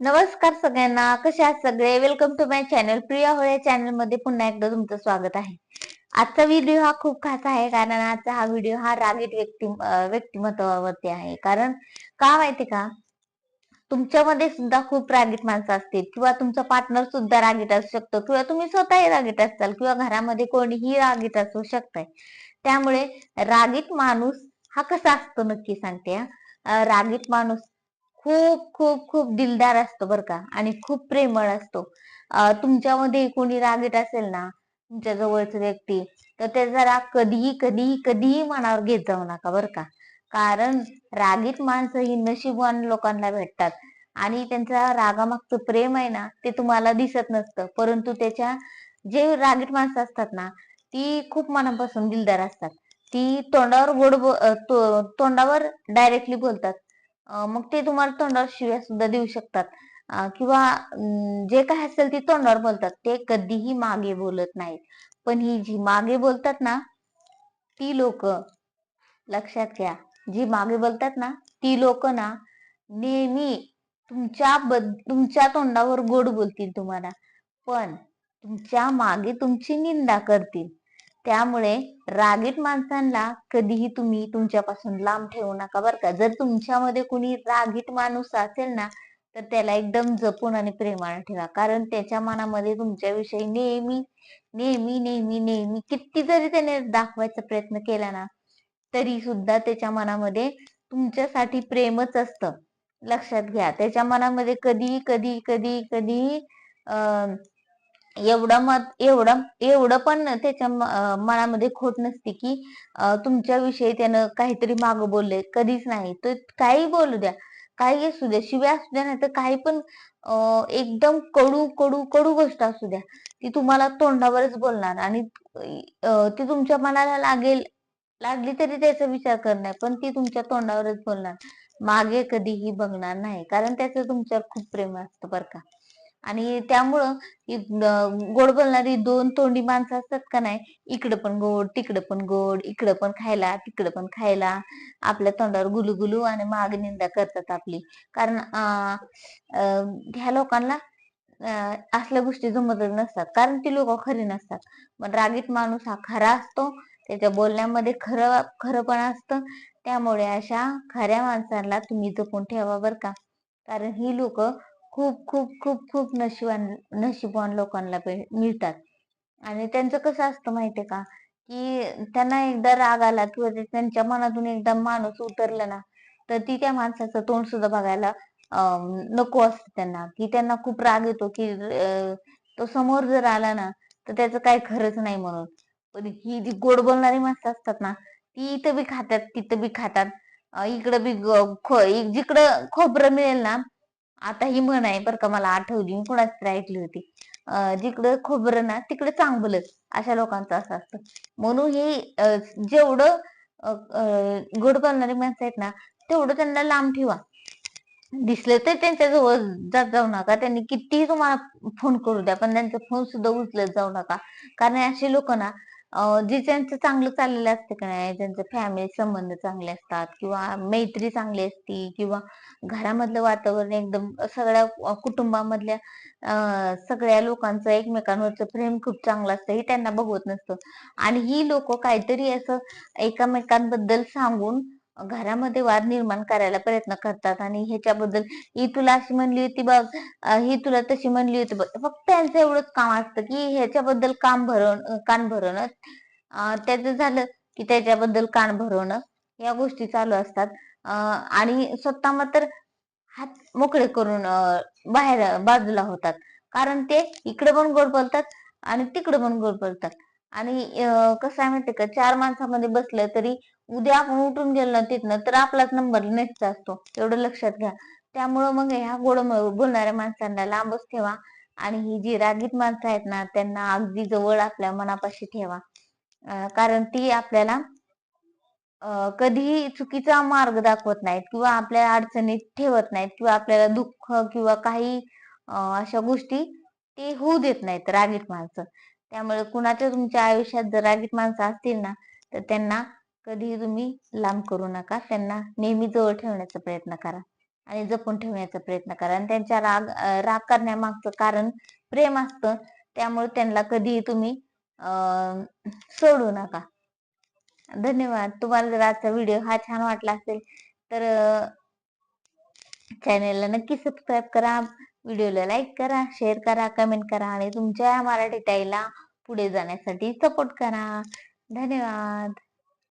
नमस्कार सगळ्यांना कसे आहात सगळे? Welcome to my channel Priya Hole चॅनलमध्ये पुन्हा एकदा तुमचं स्वागत आहे. आजचा व्हिडिओ हा खूप खास आहे कारण आजचा हा व्हिडिओ हा रागीट व्यक्ती व्यक्तिमत्वावरती आहे. कारण का माहिती का? तुमच्यामध्ये सुद्धा खूप रागीट माणसं असतील किंवा तुमचा पार्टनर सुद्धा रागीट असू शकतो किंवा तुम्ही स्वतःही रागीट असाल किंवा घरामध्ये कोणीही रागीट असू शकताय. त्यामुळे रागीट माणूस हा कसा असतो नक्की सांगते हा. रागीट माणूस खूप खूप खूप दिलदार असतो बर का. आणि खूप प्रेमळ असतो. तुमच्यामध्ये कोणी रागीट असेल ना तुमच्या जवळचं व्यक्ती तर ते जरा कधीही कधीही कधीही मनावर घेत जाऊ नका बर का. कारण रागीट माणसं ही नशीबवान लोकांना भेटतात. आणि त्यांचा रागामागचं प्रेम आहे ना ते तुम्हाला दिसत नसतं. परंतु त्याच्या जे रागीट माणसं असतात ना ती खूप मनापासून दिलदार असतात. ती तोंडावर गोड बो- तो- तोंडावर डायरेक्टली बोलतात. मग ते तुम्हाला तोंडावर शिव्या सुद्धा देऊ शकतात. किंवा जे काय असेल ते तोंडावर बोलतात. ते कधीही मागे बोलत नाहीत. पण ही जी मागे बोलतात ना ती लोक लक्षात घ्या. जी मागे बोलतात ना ती लोक ना नेहमी तुमच्या बद तुमच्या तोंडावर गोड बोलतील तुम्हाला. पण तुमच्या मागे तुमची निंदा करतील. त्यामुळे रागीट माणसांना कधीही तुम्ही तुमच्यापासून लांब ठेवू नका बरं का. जर तुमच्यामध्ये कुणी रागीट माणूस असेल ना तर त्याला एकदम जपून आणि प्रेमाने ठेवा. कारण त्याच्या मनामध्ये तुमच्याविषयी नेहमी नेहमी नेहमी नेहमी किती जरी त्याने दाखवायचा प्रयत्न केला ना तरी सुद्धा त्याच्या मनामध्ये तुमच्यासाठी प्रेमच असतं. लक्षात घ्या. त्याच्या मनामध्ये कधी कधी कधी कधी अं, एवढं मत एवढं एवढं पण त्याच्या मनामध्ये खोट नसते की तुमच्याविषयी त्यानं काहीतरी माग बोलले कधीच नाही. तर काही बोलू द्या. काही असू द्या. शिव्या असू द्या नाही तर काही पण एकदम कडू कडू कडू गोष्ट असू द्या. ती तुम्हाला तोंडावरच बोलणार आणि ती तुमच्या मनाला लागेल लागली तरी त्याचा विचार करणार पण ती तुमच्या तोंडावरच बोलणार. मागे कधीही बघणार नाही. कारण त्याचं तुमच्यावर खूप प्रेम असतं बरं का. आणि त्यामुळं गोड बोलणारी दोन तोंडी माणसं असतात का नाही इकडं पण गोड तिकडं पण गोड इकडं पण खायला तिकडं पण खायला आपल्या तोंडावर गुलुगुलू आणि माग निंदा करतात आपली. कारण अं, ह्या लोकांना असल्या गोष्टी जमतच नसतात. कारण ती लोक खरी नसतात. पण रागीत माणूस हा खरा असतो. त्याच्या बोलण्यामध्ये खरं खरं पण असतं. त्यामुळे अशा खऱ्या माणसांना तुम्ही जपून ठेवा बर का. कारण ही लोक खूप खूप खूप खूप नशिबान नशिबवान लोकांना पे- मिळतात. आणि त्यांचं कसं असतं माहितीये का? की त्यांना एकदा राग आला किंवा ते त्यांच्या मनातून एकदा माणूस उतरला ना तर ती त्या माणसाचं तोंड सुद्धा बघायला अं, नको असतं त्यांना. की त्यांना खूप राग येतो की अं, तो समोर जर आला ना तर त्याचं काही खरंच नाही म्हणून. पण ही जी गोड बोलणारी माणसं असतात ना ती इथं बी खातात तिथं बी खातात. अं, इकडं बी ग- खो जिकडं खोबरं मिळेल ना आता ही म्हण आहे बरं का मला आठवली मी कुणाच तरी ऐकली होती. जिकडं खोबरं ना तिकडे चांगलं अशा लोकांचं असं असतं. म्हणून हे जेवढं अं, गोड बोलणारी माणसं आहेत ना तेवढं त्यांना लांब ठेवा. दिसलं तर त्यांच्या जवळ जात जाऊ नका. त्यांनी कितीही तुम्हाला फोन करू द्या पण त्यांचा फोन सुद्धा उचलत जाऊ नका. कारण अशी लोक ना जे ज्यांचं चांगलं चाललेलं असतं का नाही ज्यांचं फॅमिली संबंध चांगले असतात किंवा मैत्री चांगली असती किंवा घरामधलं वातावरण एकदम सगळ्या कुटुंबामधल्या सगळ्या लोकांचं एकमेकांवरचं प्रेम खूप चांगलं असतं हे त्यांना बघवत नसतं. आणि ही लोक काहीतरी असं एकमेकांबद्दल सांगून घरामध्ये वाद निर्माण करायला प्रयत्न करतात आणि ह्याच्याबद्दल ही तुला अशी म्हणली होती बघ ही तुला तशी म्हणली होती बघ. फक्त यांचं एवढंच काम असतं की ह्याच्याबद्दल काम भरवण कान भरवणं त्याचं झालं की त्याच्याबद्दल कान भरवणं या गोष्टी चालू असतात. आणि स्वतः मात्र हात मोकळे करून बाहेर बाजूला होतात. कारण ते इकडे पण गोड बोलतात आणि तिकडे पण गोड बोलतात. आणि कसं आहे माहितीये का चार माणसामध्ये बसलं तरी उद्या आपण उठून गेलो ना तिथनं तर आपलाच नंबर नेक्स्ट असतो. एवढं लक्षात घ्या. त्यामुळं मग ह्या गोड बोलणाऱ्या माणसांना लांबच ठेवा आणि ही जी रागीत माणसं आहेत ना त्यांना अगदी जवळ आपल्या मनापाशी ठेवा. कारण ती आपल्याला कधीही चुकीचा मार्ग दाखवत नाहीत किंवा आपल्या अडचणीत ठेवत नाहीत किंवा आपल्याला दुःख किंवा काही अशा गोष्टी ते होऊ देत नाहीत रागीट माणसं. त्यामुळे कुणाच्या तुमच्या आयुष्यात जर रागीट माणसं असतील ना तर त्यांना कधीही तुम्ही लांब करू नका. त्यांना नेहमी जवळ ठेवण्याचा प्रयत्न करा आणि जपून ठेवण्याचा प्रयत्न करा. आणि त्यांच्या राग राग करण्यामागचं कारण प्रेम असतं. त्यामुळे त्यांना कधीही तुम्ही अं, सोडू नका. धन्यवाद. तुम्हाला जर आजचा व्हिडिओ हा छान वाटला असेल तर चॅनेलला नक्की सबस्क्राईब करा. व्हिडिओला लाईक करा शेअर करा कमेंट करा आणि तुमच्या मराठी ताईला पुढे जाण्यासाठी सपोर्ट करा. धन्यवाद.